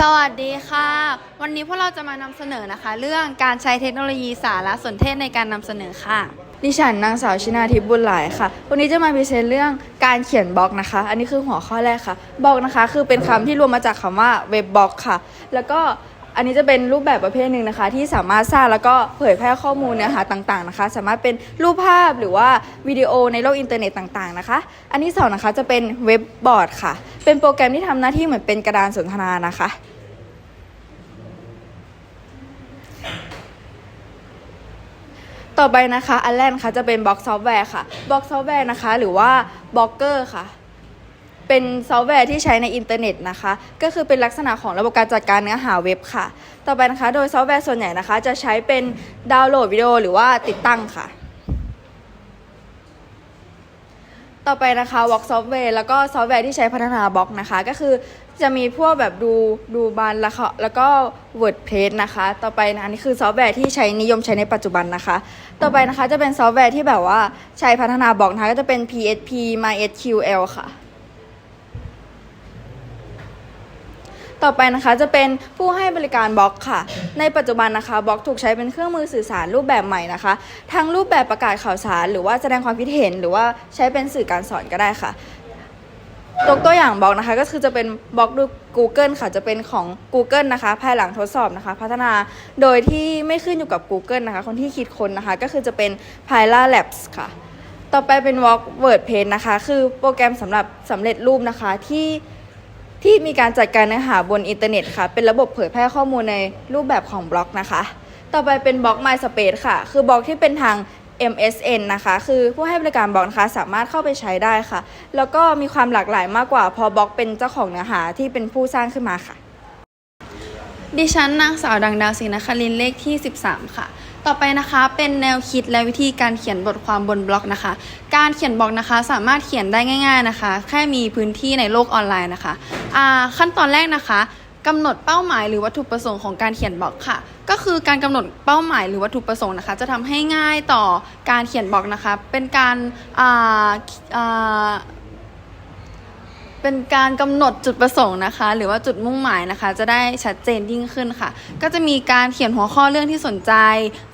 สวัสดีค่ะ วันนี้พวกเราจะมานำเสนอนะคะ เรื่องการใช้เทคโนโลยีสารสนเทศในการนำเสนอค่ะ ดิฉันนางสาวชินาทิพย์บุญหลายค่ะ วันนี้จะมาพิเศษเรื่องการเขียนบล็อกนะคะ อันนี้คือหัวข้อแรกค่ะบล็อกนะคะ คือเป็นคำที่รวมมาจากคำว่าเว็บบล็อกค่ะ แล้วก็ อันนี้จะเป็นรูปแบบประเภทหนึ่งนะคะ ที่สามารถสร้างแล้วก็เผยแพร่ข้อมูลเนื้อหาต่างๆนะคะ สามารถเป็นรูปภาพหรือว่าวิดีโอในโลกอินเทอร์เน็ตต่างๆนะคะ อันที่สองนะคะจะเป็นเว็บบอร์ดค่ะ เป็นโปรแกรมที่ทำหน้าที่เหมือนเป็นกระดานสนทนานะคะต่อไปนะคะ อันแรกนะคะจะเป็นบล็อกซอฟต์แวร์ค่ะบล็อกซอฟต์แวร์นะคะ หรือว่าบล็อกเกอร์ค่ะ เป็นซอฟต์แวร์ที่ใช้ในอินเทอร์เน็ตนะคะ ก็คือเป็นลักษณะของระบบการจัดการเนื้อหาเว็บค่ะ ต่อไปนะคะ โดยซอฟต์แวร์ส่วนใหญ่นะคะ จะใช้เป็นดาวน์โหลดวิดีโอหรือว่าติดตั้งค่ะ ต่อไปนะคะวอล์กซอฟต์แวร์แล้วก็ซอฟต์แวร์ที่ใช้พัฒนาบล็อกนะคะ ก็คือจะมีพวกแบบดูดูบันแล้วก็แล้วก็ WordPress นะคะ ต่อไปนะนนี้คือซอฟต์แวร์ที่ใช้นิยมใช้ในปัจจุบันนะคะ ต่อไปนะคะจะเป็นซอฟต์แวร์ที่แบบว่าใช้พัฒนาบล็อกนะคะก็จะเป็น PHP MySQL ค่ะ ต่อไปนะคะจะเป็นผู้ให้บริการบล็อกค่ะ ในปัจจุบันนะคะบล็อกถูกใช้เป็นเครื่องมือสื่อสารรูปแบบใหม่นะคะ ทั้งรูปแบบประกาศข่าวสาร หรือว่าแสดงความคิดเห็น หรือว่าใช้เป็นสื่อการสอนก็ได้ค่ะยกตัวอย่างบล็อกนะคะก็คือจะเป็นบล็อกดู Google ค่ะจะเป็นของ Google นะคะ ภายหลังทดสอบนะคะ พัฒนาโดยที่ไม่ขึ้นอยู่กับ Google นะคะ คนที่คิดค้นนะคะ ก็คือจะเป็น p y l a Labs ค่ะ ต่อไปเป็น Walk WordPress นะคะ คือโปรแกรมสำหรับสำเร็จรูปนะคะที่ ที่มีการจัดการเนื้อหาบนอินเทอร์เน็ตค่ะ เป็นระบบเผยแพร่ข้อมูลในรูปแบบของบล็อกนะคะ ต่อไปเป็นบล็อก MySpace ค่ะ คือบล็อกที่เป็นทาง MSN นะคะ คือผู้ให้บริการบล็อกนะคะสามารถเข้าไปใช้ได้ค่ะ แล้วก็มีความหลากหลายมากกว่า พอบล็อกเป็นเจ้าของเนื้อหาที่เป็นผู้สร้างขึ้นมาค่ะ ดิฉันนางสาวดังดาวศรีนครินเลขที่ 13 ค่ะ ต่อไปนะคะเป็นแนวคิดและวิธีการเขียนบทความบนบล็อกนะคะ การเขียนบล็อกนะคะสามารถเขียนได้ง่าย ๆนะคะ แค่มีพื้นที่ในโลกออนไลน์นะคะขั้นตอนแรกนะคะกำหนดเป้าหมายหรือวัตถุประสงค์ของการเขียนบล็อกค่ะ ก็คือการกำหนดเป้าหมายหรือวัตถุประสงค์นะคะ จะทำให้ง่ายต่อการเขียนบล็อกนะคะ เป็นการ เป็นการกำหนดจุดประสงค์นะคะ หรือว่าจุดมุ่งหมายนะคะ จะได้ชัดเจนยิ่งขึ้นค่ะ ก็จะมีการเขียนหัวข้อเรื่องที่สนใจ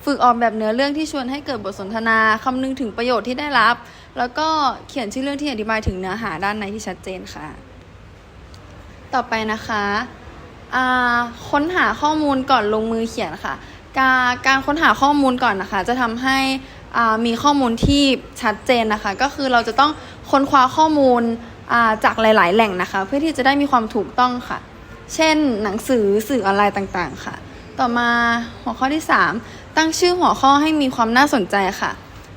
ฝึกออกแบบเนื้อเรื่องที่ชวนให้เกิดบทสนทนาคำนึงถึงประโยชน์ที่ได้รับ แล้วก็เขียนชื่อเรื่องที่อธิบายถึงเนื้อหาด้านในที่ชัดเจนค่ะ ต่อไปนะคะค้นหาข้อมูลก่อนลงมือเขียนค่ะ การการค้นหาข้อมูลก่อนนะคะ จะทำให้มีข้อมูลที่ชัดเจนนะคะ ก็คือเราจะต้องค้นคว้าข้อมูล จากหลาย ๆ แหล่งนะคะ เพื่อที่จะได้มีความถูกต้องค่ะ เช่นหนังสือสื่อออนไลน์ต่างๆ ค่ะ ต่อมาหัวข้อที่ 3 ตั้งชื่อหัวข้อให้มีความน่าสนใจค่ะ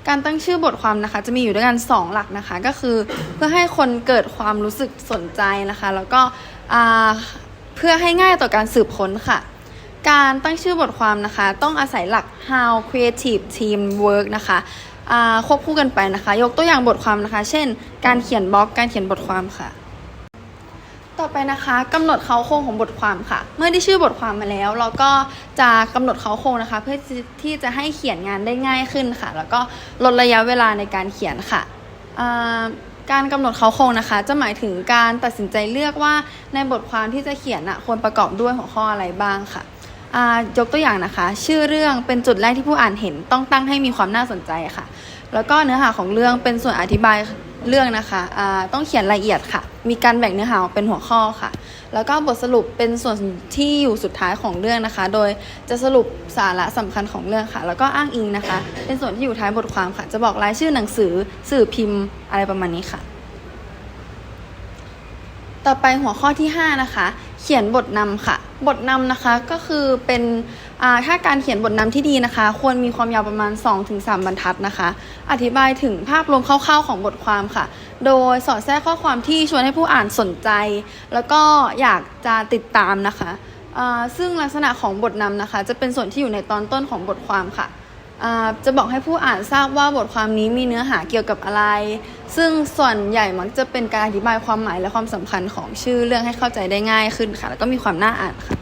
การตั้งชื่อบทความนะคะ จะมีอยู่ด้วยกัน 2 หลักนะคะ ก็คือเพื่อให้คนเกิดความรู้สึกสนใจนะคะ แล้วก็เพื่อให้ง่ายต่อการสืบค้นค่ะ การตั้งชื่อบทความนะคะ ต้องอาศัยหลัก how creative team work นะคะ ควบคู่กันไปนะคะ ยกตัวอย่างบทความนะคะ เช่น การเขียนบล็อกการเขียนบทความค่ะ ต่อไปนะคะกำหนดเขาโครงของบทความค่ะ เมื่อได้ชื่อบทความมาแล้ว เราก็จะกำหนดเขาโครงนะคะ เพื่อที่จะให้เขียนงานได้ง่ายขึ้นค่ะ แล้วก็ลดระยะเวลาในการเขียนค่ะการกำหนดเขาโครงนะคะ จะหมายถึงการตัดสินใจเลือกว่าในบทความที่จะเขียนน่ะควรประกอบด้วยหัวข้ออะไรบ้างค่ะ ยกตัวอย่างนะคะ ชื่อเรื่องเป็นจุดแรกที่ผู้อ่านเห็นต้องตั้งให้มีความน่าสนใจค่ะ แล้วก็เนื้อหาของเรื่องเป็นส่วนอธิบายเรื่องนะคะอ่าต้องเขียนรายละเอียดค่ะ มีการแบ่งเนื้อหาออกเป็นหัวข้อค่ะ แล้วก็บทสรุปเป็นส่วนที่อยู่สุดท้ายของเรื่องนะคะ โดยจะสรุปสาระสำคัญของเรื่องค่ะ แล้วก็อ้างอิงนะคะ เป็นส่วนที่อยู่ท้ายบทความค่ะ จะบอกรายชื่อหนังสือสื่อพิมพ์อะไรประมาณนี้ค่ะ ต่อไปหัวข้อที่ 5 นะคะ เขียนบทนำค่ะ บทนำนะคะก็คือเป็นถ้าการเขียนบทนำที่ดีนะคะ ควรมีความยาวประมาณ 2-3 บรรทัดนะคะ อธิบายถึงภาพรวมคร่าวๆของบทความค่ะ โดยสอดแทรกข้อความที่ชวนให้ผู้อ่านสนใจ แล้วก็อยากจะติดตามนะคะ ซึ่งลักษณะของบทนำนะคะ จะเป็นส่วนที่อยู่ในตอนต้นของบทความค่ะ จะบอกให้ผู้อ่านทราบว่าบทความนี้มีเนื้อหาเกี่ยวกับอะไร ซึ่งส่วนใหญ่มักจะเป็นการอธิบายความหมายและความสำคัญของชื่อเรื่องให้เข้าใจได้ง่ายขึ้นค่ะ แล้วก็มีความน่าอ่านค่ะ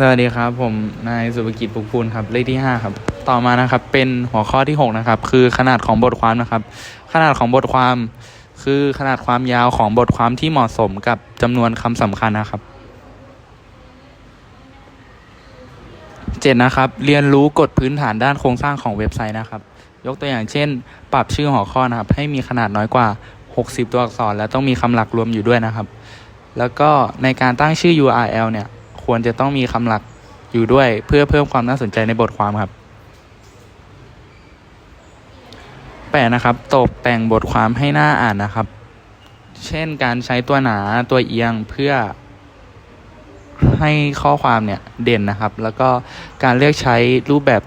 สวัสดีครับ ผมนายสุภกิจปุกพูลครับเลขที่ 5 ครับ ต่อมานะครับเป็นหัวข้อที่ 6 นะครับ คือขนาดของบทความนะครับ ขนาดของบทความ คือขนาดความยาวของบทความที่เหมาะสมกับจำนวนคำสำคัญนะครับ 7นะครับ เรียนรู้กฎพื้นฐานด้านโครงสร้างของเว็บไซต์นะครับ ยกตัวอย่างเช่น ปรับชื่อหัวข้อนะครับ ให้มีขนาดน้อยกว่า 60 ตัวอักษร และต้องมีคำหลักรวมอยู่ด้วยนะครับ แล้วก็ในการตั้งชื่อ URL เนี่ย ควรจะต้องมีคำหลักอยู่ด้วย เพื่อเพิ่มความน่าสนใจในบทความครับแปดนะครับ ตกแต่งบทความให้น่าอ่านนะครับ เช่นการใช้ตัวหนาตัวเอียงเพื่อ ให้ข้อความเนี่ยเด่นนะครับ แล้วก็การเลือกใช้รูปแบบ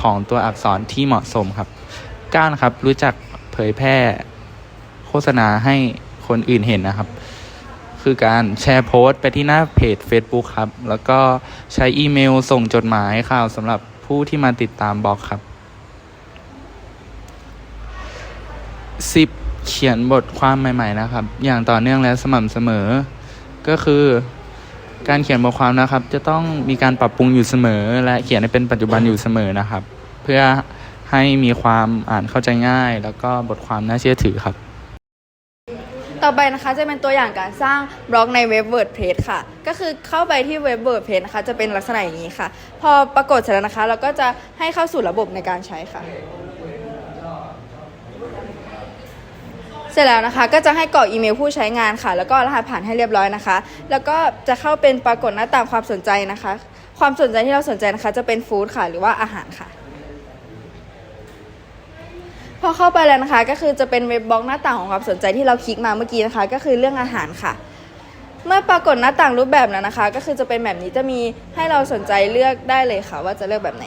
ของตัวอักษรที่เหมาะสมครับ ก้านครับรู้จักเผยแพร่โฆษณาให้คนอื่นเห็นนะครับ คือการแชร์โพสต์ไปที่หน้าเพจ Facebook ครับ แล้วก็ใช้อีเมลส่งจดหมายข่าวสำหรับผู้ที่มาติดตามบล็อกครับ10เขียนบทความใหม่ ๆ นะครับ อย่างต่อเนื่องและสม่ำเสมอ ก็คือ การเขียนบทความนะครับ จะต้องมีการปรับปรุงอยู่เสมอ และเขียนให้เป็นปัจจุบันอยู่เสมอนะครับ เพื่อให้มีความอ่านเข้าใจง่าย แล้วก็บทความน่าเชื่อถือครับ ต่อไปนะคะจะเป็นตัวอย่างการสร้างบล็อกในเว็บ WordPress ค่ะ ก็คือเข้าไปที่เว็บ WordPress นะคะ จะเป็นลักษณะอย่างนี้ค่ะ พอปรากฏเสร็จแล้วนะคะ เราก็จะให้เข้าสู่ระบบในการใช้ค่ะ เสร็จแล้วนะคะก็จะให้กรอกอีเมลผู้ใช้งานค่ะ แล้วก็รหัสผ่านให้เรียบร้อยนะคะ แล้วก็จะเข้าเป็นปรากฏหน้าต่างความสนใจนะคะ ความสนใจที่เราสนใจนะคะ จะเป็นฟู้ดค่ะ หรือว่าอาหารค่ะพอเข้าไปแล้วนะคะ ก็คือจะเป็นเว็บบล็อกหน้าต่างของความสนใจที่เราคลิกมาเมื่อกี้นะคะ ก็คือเรื่องอาหารค่ะ เมื่อปรากฏหน้าต่างรูปแบบนั้นนะคะ ก็คือจะเป็นแบบนี้จะมีให้เราสนใจเลือกได้เลยค่ะ ว่าจะเลือกแบบไหน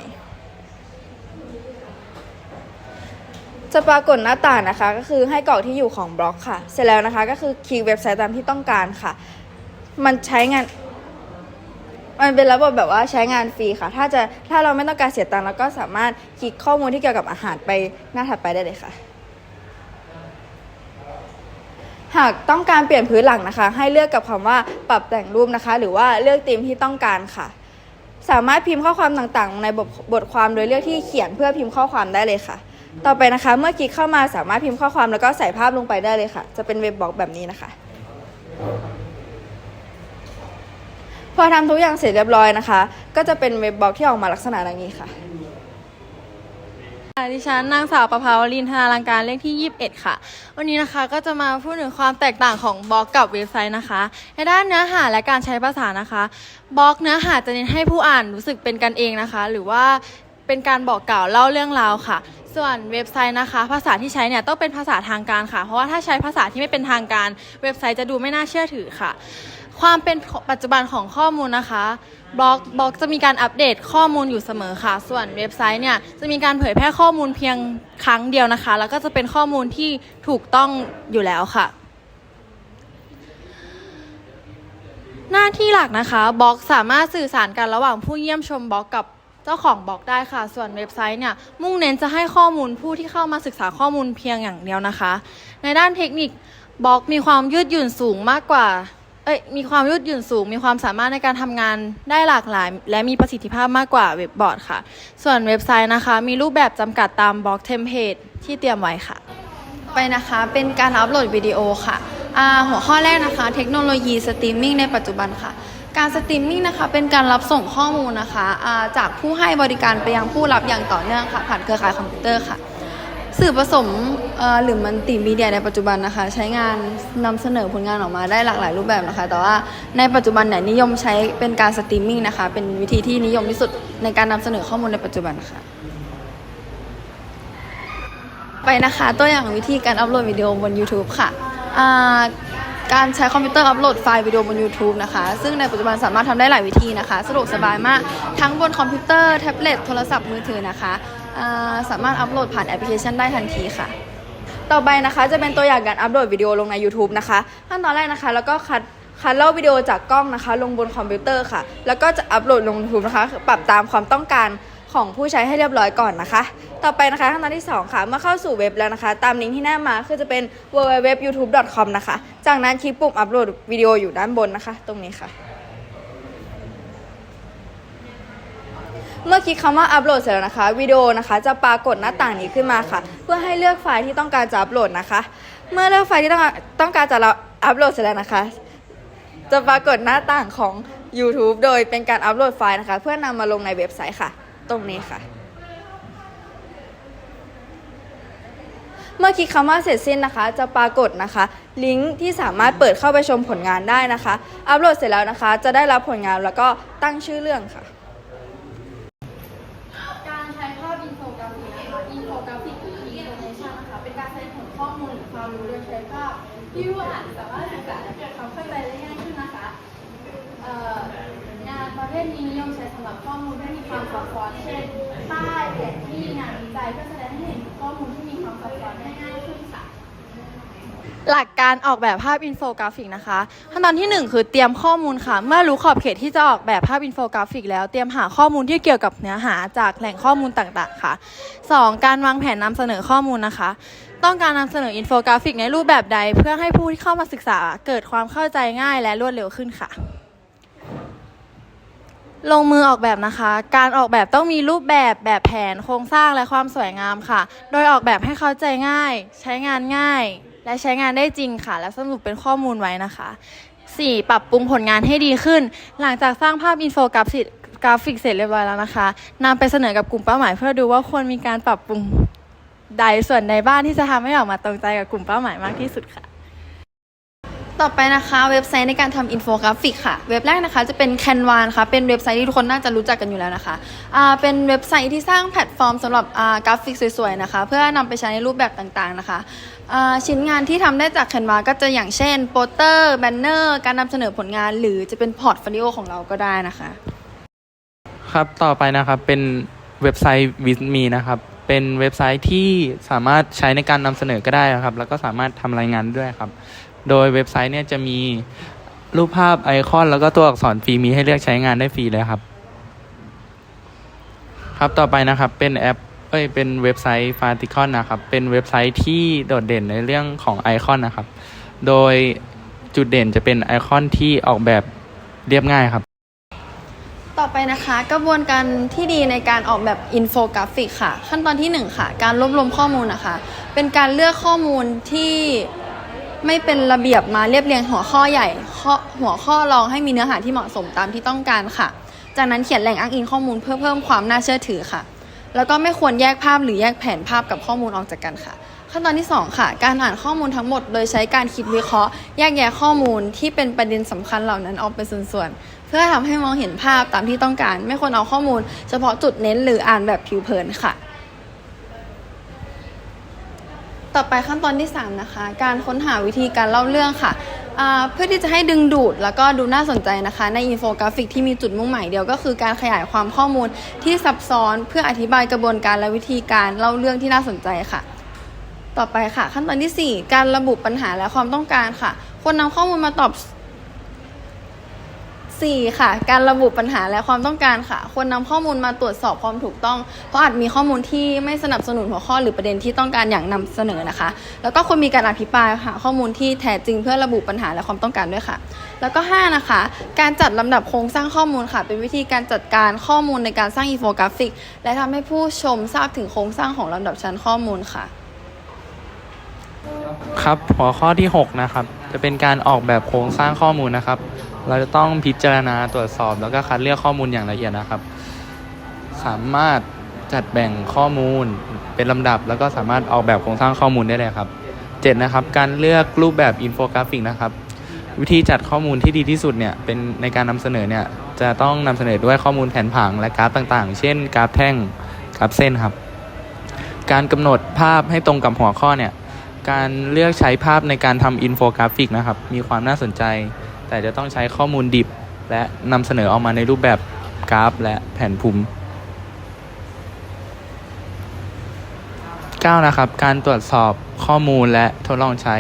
จะปรากฏหน้าต่างนะคะ ก็คือให้กรอกที่อยู่ของบล็อกค่ะ เสร็จแล้วนะคะก็คือคลิกเว็บไซต์ตามที่ต้องการค่ะ มันใช้งานมันเป็นระบบแบบว่าใช้งานฟรีค่ะ ถ้าจะถ้าเราไม่ต้องการเสียตังค์เราก็สามารถคลิกข้อมูลที่เกี่ยวกับอาหารไปหน้าถัดไปได้เลยค่ะ หากต้องการเปลี่ยนพื้นหลังนะคะ ให้เลือกกับคำว่าปรับแต่งรูปนะคะ หรือว่าเลือกธีมที่ต้องการค่ะ สามารถพิมพ์ข้อความต่างๆ ในบทบทความโดยเลือกที่เขียนเพื่อพิมพ์ข้อความได้เลยค่ะ ต่อไปนะคะ เมื่อคลิกเข้ามาสามารถพิมพ์ข้อความแล้วก็ใส่ภาพลงไปได้เลยค่ะ จะเป็นเว็บบล็อกแบบนี้นะคะ พอทำทุกอย่างเสร็จเรียบร้อยนะคะ ก็จะเป็นเว็บบล็อกที่ออกมาลักษณะดังนี้ค่ะดิฉันนางสาวประภาวรินทนาลังการเลขที่ 21 ค่ะ วันนี้นะคะก็จะมาพูดถึงความแตกต่างของบล็อกกับเว็บไซต์นะคะ ในด้านเนื้อหาและการใช้ภาษานะคะบล็อกเนื้อหาจะเน้นให้ผู้อ่านรู้สึกเป็นกันเองนะคะ หรือว่าเป็นการบอกกล่าวเล่าเรื่องราวค่ะ ส่วนเว็บไซต์นะคะ ภาษาที่ใช้เนี่ยต้องเป็นภาษาทางการค่ะ เพราะว่าถ้าใช้ภาษาที่ไม่เป็นทางการ เว็บไซต์จะดูไม่น่าเชื่อถือค่ะ ความเป็นปัจจุบันของข้อมูลนะคะบล็อกบล็อกจะมีการอัปเดตข้อมูลอยู่เสมอค่ะ ส่วนเว็บไซต์เนี่ยจะมีการเผยแพร่ข้อมูลเพียงครั้งเดียวนะคะ แล้วก็จะเป็นข้อมูลที่ถูกต้องอยู่แล้วค่ะหน้าที่หลักนะคะบล็อกสามารถสื่อสารกันระหว่างผู้เยี่ยมชมบล็อกกับ เจ้าของบอกได้ค่ะ ส่วนเว็บไซต์เนี่ยมุ่งเน้นจะให้ข้อมูลผู้ที่เข้ามาศึกษาข้อมูลเพียงอย่างเดียวนะคะ ในด้านเทคนิคบล็อกมีความยืดหยุ่นสูงมากกว่าเอ้ยมีความยืดหยุ่นสูง มีความสามารถในการทำงานได้หลากหลาย และมีประสิทธิภาพมากกว่าเว็บบอร์ดค่ะ ส่วนเว็บไซต์นะคะ มีรูปแบบจำกัดตามบล็อกเทมเพลตที่เตรียมไว้ค่ะ ไปนะคะเป็นการอัปโหลดวิดีโอค่ะอ่าหัวข้อแรกนะคะ เทคโนโลยีสตรีมมิ่งในปัจจุบันค่ะ การสตรีมมิ่งนะคะเป็นการรับส่งข้อมูลนะคะจากผู้ให้บริการไปยังผู้รับอย่างต่อเนื่องค่ะผ่านเครือข่ายคอมพิวเตอร์ค่ะ สื่อผสมหรือมันติมีเดียในปัจจุบันนะคะ ใช้งานนำเสนอผลงานออกมาได้หลากหลายรูปแบบนะคะ แต่ว่าในปัจจุบันเนี่ยนิยมใช้เป็นการสตรีมมิ่งนะคะ เป็นวิธีที่นิยมที่สุดในการนำเสนอข้อมูลในปัจจุบันค่ะ ไปนะคะตัวอย่างวิธีการอัปโหลดวิดีโอบน YouTube ค่ะอ่า การใช้คอมพิวเตอร์อัปโหลดไฟล์วิดีโอบน YouTube นะคะ ซึ่งในปัจจุบันสามารถทำได้หลายวิธีนะคะ สะดวกสบายมาก ทั้งบนคอมพิวเตอร์แท็บเล็ตโทรศัพท์มือถือนะคะสามารถอัปโหลดผ่านแอปพลิเคชันได้ทันทีค่ะ ต่อไปนะคะจะเป็นตัวอย่างการอัปโหลดวิดีโอลงใน YouTube นะคะขั้นตอนแรกนะคะ แล้วก็คัดคัดเลอกวิดีโอจากกล้องนะคะ ลงบนคอมพิวเตอร์ค่ะ แล้วก็จะอัปโหลดลง YouTube นะคะ ปรับตามความต้องการ ของผู้ใช้ให้เรียบร้อยก่อนนะคะ ต่อไปนะคะขั้นตอนที่ 2 ค่ะ เมื่อเข้าสู่เว็บแล้วนะคะ ตามลิงก์ที่หน้ามาคือจะเป็น www.youtube.com นะคะ จากนั้นคลิกปุ่มอัปโหลดวิดีโออยู่ด้านบนนะคะ ตรงนี้ค่ะ เมื่อคลิกคำว่าอัปโหลดเสร็จแล้วนะคะวิดีโอนะคะจะปรากฏหน้าต่างนี้ขึ้นมาค่ะ เพื่อให้เลือกไฟล์ที่ต้องการจะอัปโหลดนะคะ เมื่อเลือกไฟล์ที่ต้องการต้องการจะอัปโหลดเสร็จแล้วนะคะ จะปรากฏหน้าต่างของ YouTube โดยเป็นการอัปโหลดไฟล์นะคะ เพื่อนำมาลงในเว็บไซต์ค่ะ ตรงนี้ค่ะ เมื่อคลิกคำว่าเสร็จสิ้นนะคะ จะปรากฏนะคะ ลิงก์ที่สามารถเปิดเข้าไปชมผลงานได้นะคะ อัปโหลดเสร็จแล้วนะคะ จะได้รับผลงานแล้วก็ตั้งชื่อเรื่องค่ะ การใช้ภาพอินโฟกราฟิกนะคะอินโฟกราฟิกหรืออินโฟเมชันนะคะ เป็นการแสดงผลข้อมูลหรือความรู้โดยใช้ภาพที่ผู้อ่านสามารถศึกษาและเกิดความเข้าใจได้ง่ายขึ้นนะคะ งานประเภทนี้นิยมใช้สำหรับข้อมูลที่มีความซับซ้อนเช่นป้ายแผนที่งานวิจัยเพื่อแสดงให้เห็นข้อมูลที่มีความซับซ้อนได้ง่ายขึ้นค่ะ หลักการออกแบบภาพอินโฟกราฟิกนะคะ ขั้นตอนที่ 1 คือเตรียมข้อมูลค่ะ เมื่อรู้ขอบเขตที่จะออกแบบภาพอินโฟกราฟิก แล้วเตรียมหาข้อมูลที่เกี่ยวกับเนื้อหาจากแหล่งข้อมูลต่างๆ ค่ะ 2. การวางแผนนำเสนอข้อมูลนะคะ ต้องการนำเสนออินโฟกราฟิกในรูปแบบใด เพื่อให้ผู้ที่เข้ามาศึกษาเกิดความเข้าใจง่ายและรวดเร็วขึ้นค่ะ ลงมือออกแบบนะคะ การออกแบบต้องมีรูปแบบแบบแผนโครงสร้างและความสวยงามค่ะ โดยออกแบบให้เข้าใจง่าย ใช้งานง่าย และใช้งานได้จริงค่ะ และสรุปเป็นข้อมูลไว้นะคะ 4. ปรับปรุงผลงานให้ดีขึ้น หลังจากสร้างภาพอินโฟกราฟิกกราฟิกเสร็จเรียบร้อยแล้วนะคะนำไปเสนอกับกลุ่มเป้าหมาย เพื่อดูว่าควรมีการปรับปรุงใดส่วนใดบ้างที่จะทำให้ออกมาตรงใจกับกลุ่มเป้าหมายมากที่สุดค่ะ ต่อไปนะคะเว็บไซต์ในการทำอินโฟกราฟิกค่ะ เว็บแรกนะคะจะเป็น Canva นะคะเป็นเว็บไซต์ที่ทุกคนน่าจะรู้จักกันอยู่แล้วนะคะอ่าเป็นเว็บไซต์ที่สร้างแพลตฟอร์มสำหรับอ่ากราฟิกสวยๆนะคะ เพื่อนำไปใช้ในรูปแบบต่างๆนะคะอ่าชิ้นงานที่ทำได้จาก Canva ก็จะอย่างเช่นโปสเตอร์แบนเนอร์การนำเสนอผลงาน หรือจะเป็นพอร์ตโฟลิโอของเราก็ได้นะคะ ครับต่อไปนะครับเป็นเว็บไซต์ with me นะครับ เป็นเว็บไซต์ที่สามารถใช้ในการนำเสนอก็ได้ครับ แล้วก็สามารถทำรายงานด้วยครับ โดยเว็บไซต์เนี่ยจะมีรูปภาพไอคอน แล้วก็ตัวอักษรฟรีมีให้เลือกใช้งานได้ฟรีเลยครับ ครับต่อไปนะครับเป็นแอปเอ้ยเป็นเว็บไซต์ f a r t i c o n นะครับ เป็นเว็บไซต์ที่โดดเด่นในเรื่องของไอคอนนะครับ โดยจุดเด่นจะเป็นไอคอนที่ออกแบบเรียบง่ายครับ ต่อไปนะคะกระบวนการที่ดีในการออกแบบอินโฟกราฟิกค่ะ ขั้นตอนที่ 1 ค่ะ การรวบรวมข้อมูลนะคะ เป็นการเลือกข้อมูลที่ ไม่เป็นระเบียบมาเรียบเรียงหัวข้อใหญ่ข้อหัวข้อรองให้มีเนื้อหาที่เหมาะสมตามที่ต้องการค่ะ จากนั้นเขียนแหล่งอ้างอิงข้อมูลเพื่อเพิ่มความน่าเชื่อถือค่ะ แล้วก็ไม่ควรแยกภาพหรือแยกแผนภาพกับข้อมูลออกจากกันค่ะ ขั้นตอนที่ 2 ค่ะ การอ่านข้อมูลทั้งหมด โดยใช้การคิดวิเคราะห์ แยกแยะข้อมูลที่เป็นประเด็นสำคัญเหล่านั้นออกเป็นส่วนๆ เพื่อทำให้มองเห็นภาพตามที่ต้องการ ไม่ควรเอาข้อมูล เฉพาะจุดเน้นหรืออ่านแบบผิวเผินค่ะ ต่อไปขั้นตอนที่ 3 นะคะ การค้นหาวิธีการเล่าเรื่องค่ะ เพื่อที่จะให้ดึงดูดแล้วก็ดูน่าสนใจนะคะ ในอินโฟกราฟิกที่มีจุดมุ่งหมายเดียวก็คือการขยายความข้อมูลที่ซับซ้อนเพื่ออธิบายกระบวนการและวิธีการเล่าเรื่องที่น่าสนใจค่ะ ต่อไปค่ะ ขั้นตอนทีสี่4 การระบุปัญหาและความต้องการค่ะควรนำข้อมูลมาตอบ 4ค่ะ การระบุปัญหาและความต้องการค่ะ ควรนำข้อมูลมาตรวจสอบความถูกต้อง เพราะอาจมีข้อมูลที่ไม่สนับสนุนหัวข้อหรือประเด็นที่ต้องการอย่างนำเสนอนะคะ แล้วก็ควรมีการอภิปรายหาข้อมูลที่แท้จริงเพื่อระบุปัญหาและความต้องการด้วยค่ะ แล้วก็ 5 นะคะ การจัดลำดับโครงสร้างข้อมูลค่ะ เป็นวิธีการจัดการข้อมูลในการสร้างอินโฟกราฟิก และทำให้ผู้ชมทราบถึงโครงสร้างของลำดับชั้นข้อมูลค่ะ ครับหัวข้อที่ 6 นะครับ จะเป็นการออกแบบโครงสร้างข้อมูลนะครับ เราจะต้องพิจารณาตรวจสอบแล้วก็คัดเลือกข้อมูลอย่างละเอียดนะครับ สามารถจัดแบ่งข้อมูลเป็นลำดับ แล้วก็สามารถออกแบบโครงสร้างข้อมูลได้เลยครับ 7 นะครับ การเลือกรูปแบบอินโฟกราฟิกนะครับ วิธีจัดข้อมูลที่ดีที่สุดเนี่ยเป็นในการนำเสนอเนี่ยจะต้องนำเสนอด้วยข้อมูลแผนผังและกราฟต่างๆ เช่น กราฟแท่งกราฟเส้นครับ การกำหนดภาพให้ตรงกับหัวข้อเนี่ยการเลือกใช้ภาพในการทำอินโฟกราฟิกนะครับ มีความน่าสนใจ แต่จะต้องใช้ข้อมูลดิบ และนำเสนอออกมาในรูปแบบกราฟ และแผนภูมิ 9 นะครับ การตรวจสอบข้อมูลและทดลองใช้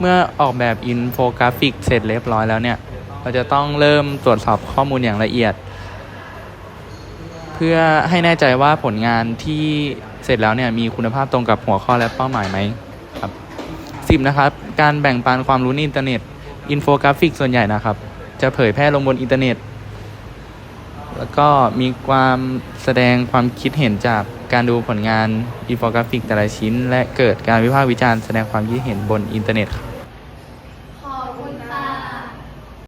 เมื่อออกแบบอินโฟกราฟิกเสร็จเรียบร้อยแล้วเนี่ย เราจะต้องเริ่มตรวจสอบข้อมูลอย่างละเอียด เพื่อให้แน่ใจว่าผลงานที่เสร็จแล้วเนี่ยมีคุณภาพตรงกับหัวข้อและเป้าหมายไหมครับ 10 นะครับ การแบ่งปันความรู้ในอินเทอร์เน็ต อินโฟกราฟิกส่วนใหญ่นะครับ จะเผยแพร่ลงบนอินเทอร์เน็ต แล้วก็มีความแสดงความคิดเห็นจากการดูผลงานอินโฟกราฟิกแต่ละชิ้น และเกิดการวิพากษ์วิจารณ์แสดงความคิดเห็นบนอินเทอร์เน็ตครับ